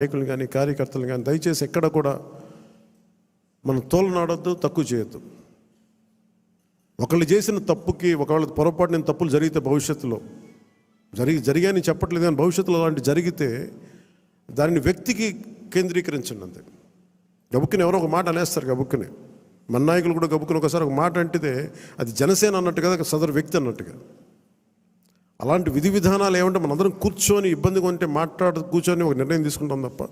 నాయకులు కానీ కార్యకర్తలు కానీ దయచేసి ఎక్కడ కూడా మనం తోలనాడొద్దు తక్కువ చేయొద్దు. ఒకళ్ళు చేసిన తప్పుకి ఒకవేళ పొరపాటు తప్పులు జరిగితే భవిష్యత్తులో జరిగి జరిగాయని చెప్పట్లేదు కానీ భవిష్యత్తులో అలాంటి జరిగితే దానిని వ్యక్తికి కేంద్రీకరించండి అంతే గబుక్కుని ఎవరో ఒక మాట అనేస్తారు గబుక్కుని. మన నాయకులు కూడా గబుక్కుని ఒకసారి ఒక మాట అంటితే అది జనసేన అన్నట్టు కదా సదరు వ్యక్తి అన్నట్టుగా. అలాంటి విధి విధానాలు ఏమంటే మనందరం కూర్చొని ఇబ్బందిగా ఉంటే మాట్లాడు కూర్చొని ఒక నిర్ణయం తీసుకుంటాం తప్ప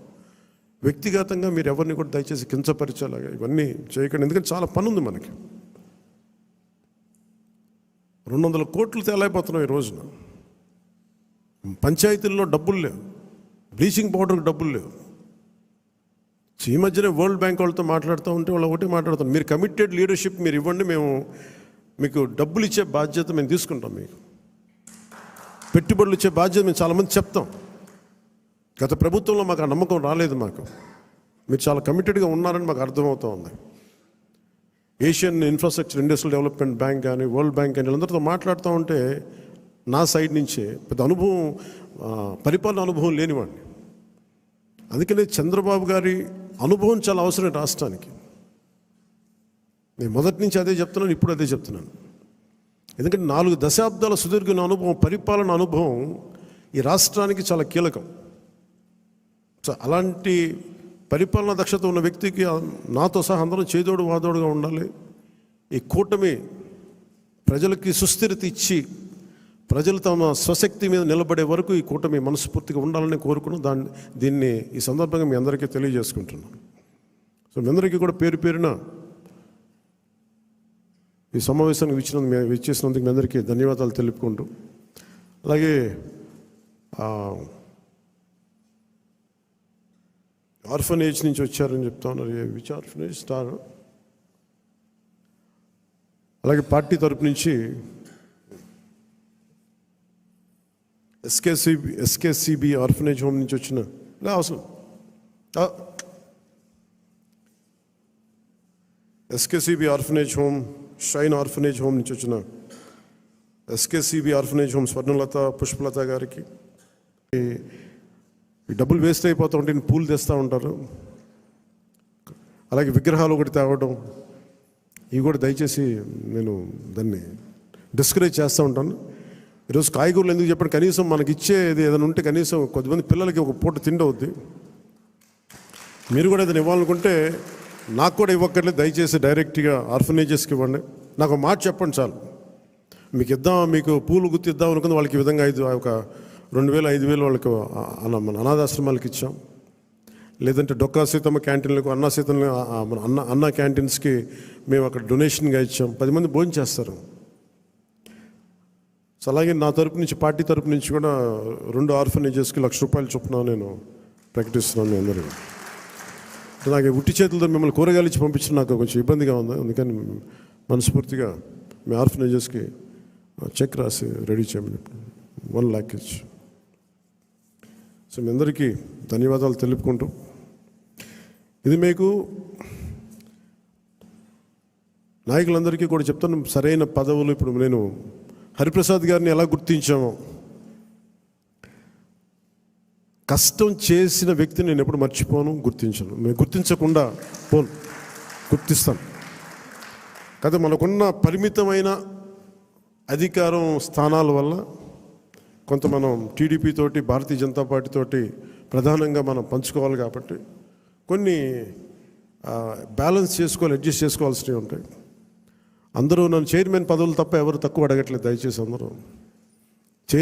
వ్యక్తిగతంగా మీరు ఎవరిని కూడా దయచేసి కించపరిచేలాగా ఇవన్నీ చేయకండి. ఎందుకంటే చాలా పని ఉంది మనకి. రెండు వందల కోట్లు తేలైపోతున్నాం ఈ రోజున. పంచాయతీల్లో డబ్బులు లేవు. బ్లీచింగ్ పౌడర్కి డబ్బులు లేవు. ఈ మధ్యనే వరల్డ్ బ్యాంక్ వాళ్ళతో మాట్లాడుతూ ఉంటే వాళ్ళు ఒకటి మాట్లాడుతాం మీరు కమిటెడ్ లీడర్షిప్ మీరు ఇవ్వండి మేము మీకు డబ్బులు ఇచ్చే బాధ్యత మేము తీసుకుంటాం మీకు. పెట్టుబడులు ఇచ్చే బాధ్యత మేము చాలామంది చెప్తాం. గత ప్రభుత్వంలో మాకు ఆ నమ్మకం రాలేదు మాకు. మీరు చాలా కమిటెడ్గా ఉన్నారని మాకు అర్థమవుతూ ఉంది. Asian infrastructure industrial development bank కానీ వరల్డ్ బ్యాంక్ కానీ వీళ్ళందరితో మాట్లాడుతూ ఉంటే నా సైడ్ నుంచే పెద్ద అనుభవం పరిపాలన అనుభవం లేనివాడిని. అందుకనే చంద్రబాబు గారి అనుభవం చాలా అవసరం రాష్ట్రానికి. నేను మొదటి నుంచి అదే చెప్తున్నాను ఇప్పుడు అదే చెప్తున్నాను. ఎందుకంటే నాలుగు దశాబ్దాల సుదీర్ఘ అనుభవం పరిపాలన అనుభవం ఈ రాష్ట్రానికి చాలా కీలకం. సో అలాంటి పరిపాలన దక్షత ఉన్న వ్యక్తికి నాతో సహా అందరం చేదోడు వాదోడుగా ఉండాలి. ఈ కూటమి ప్రజలకి సుస్థిరత ఇచ్చి ప్రజలు తమ స్వశక్తి మీద నిలబడే వరకు ఈ కూటమి మనస్ఫూర్తిగా ఉండాలని కోరుకుని దాన్ని దీన్ని ఈ సందర్భంగా మీ అందరికీ తెలియజేసుకుంటున్నాను. సో మీ అందరికీ కూడా పేరు పేరున ఈ సమావేశానికి ఇచ్చినందుకు ఇచ్చేసినందుకు మీ అందరికీ ధన్యవాదాలు తెలుపుకుంటూ అలాగే ఆర్ఫనేజ్ నుంచి వచ్చారని చెప్తా ఉన్నారు. ఏ విచ్ ఆర్ఫనేజ్? స్టార్. అలాగే పార్టీ తరపు నుంచి ఎస్కేసిబి ఎస్కేసిబి ఆర్ఫనేజ్ హోమ్ నుంచి వచ్చిన లే అవసరం. S K C B orphanage home shine orphanage home నుంచి వచ్చిన S K C B orphanage home Swarnalatha Pushpalatha గారికి. ఈ- డబ్బులు వేస్ట్ అయిపోతూ ఉంటే పూలు తెస్తూ ఉంటారు. అలాగే విగ్రహాలు ఒకటి తేవడం ఇవి కూడా దయచేసి నేను దాన్ని డిస్కరేజ్ చేస్తూ ఉంటాను. ఈరోజు కాయగూరలు ఎందుకు చెప్పండి కనీసం మనకి ఇచ్చేది ఏదైనా ఉంటే కనీసం కొద్దిమంది పిల్లలకి ఒక పూట తిండి అవుద్ది. మీరు కూడా ఏదైనా ఇవ్వాలనుకుంటే నాకు కూడా ఇవ్వక్కర్లేదు దయచేసి డైరెక్ట్గా ఆర్ఫనేజెస్కి ఇవ్వండి. నాకు ఒక మాట చెప్పండి చాలు. మీకు ఇద్దాం మీకు పూలు గుర్తు ఇద్దాం అనుకుంది వాళ్ళకి విధంగా ఐదు ఒక రెండు వేలు ఐదు వేలు వాళ్ళకి మన అనాథాశ్రమాలకు ఇచ్చాం. లేదంటే డొక్కా సీతమ్మ క్యాంటీన్లకు అన్నా సీతమ్మ మన అన్న అన్న క్యాంటీన్స్కి మేము అక్కడ డొనేషన్గా ఇచ్చాం. పది మంది భోజనం చేస్తారు. సో అలాగే నా తరపు నుంచి పార్టీ తరపు నుంచి కూడా రెండు ఆర్ఫనేజెస్కి లక్ష రూపాయలు చొప్పున నేను ప్రకటిస్తున్నాను మీ అందరికీ. అలాగే ఉట్టి చేతులతో మిమ్మల్ని కూరగాయలు ఇచ్చి పంపించడం నాకు కొంచెం ఇబ్బందిగా ఉంది. అందుకని మనస్ఫూర్తిగా మీ ఆర్ఫనైజర్స్కి చెక్ రాసి రెడీ చేయమని వన్ ల్యాక్ ఇచ్చి సో మీ అందరికీ ధన్యవాదాలు తెలుపుకుంటూ ఇది మీకు నాయకులందరికీ కూడా చెప్తాను. సరైన పదవులు ఇప్పుడు నేను హరిప్రసాద్ గారిని ఎలా గుర్తించామో కష్టం చేసిన వ్యక్తిని నేను ఎప్పుడు మర్చిపోను గుర్తించను. నేను గుర్తించకుండా పోను. గుర్తిస్తాను. కాదు మనకున్న పరిమితమైన అధికారం స్థానాల వల్ల కొంత మనం టీడీపీ తోటి భారతీయ జనతా పార్టీ తోటి ప్రధానంగా మనం పంచుకోవాలి కాబట్టి కొన్ని బ్యాలెన్స్ చేసుకోవాలి అడ్జస్ట్ చేసుకోవాల్సినవి ఉంటాయి. అందరూ నన్ను చైర్మన్ పదవులు తప్ప ఎవరు తక్కువ అడగట్లేదు దయచేసి అందరూ.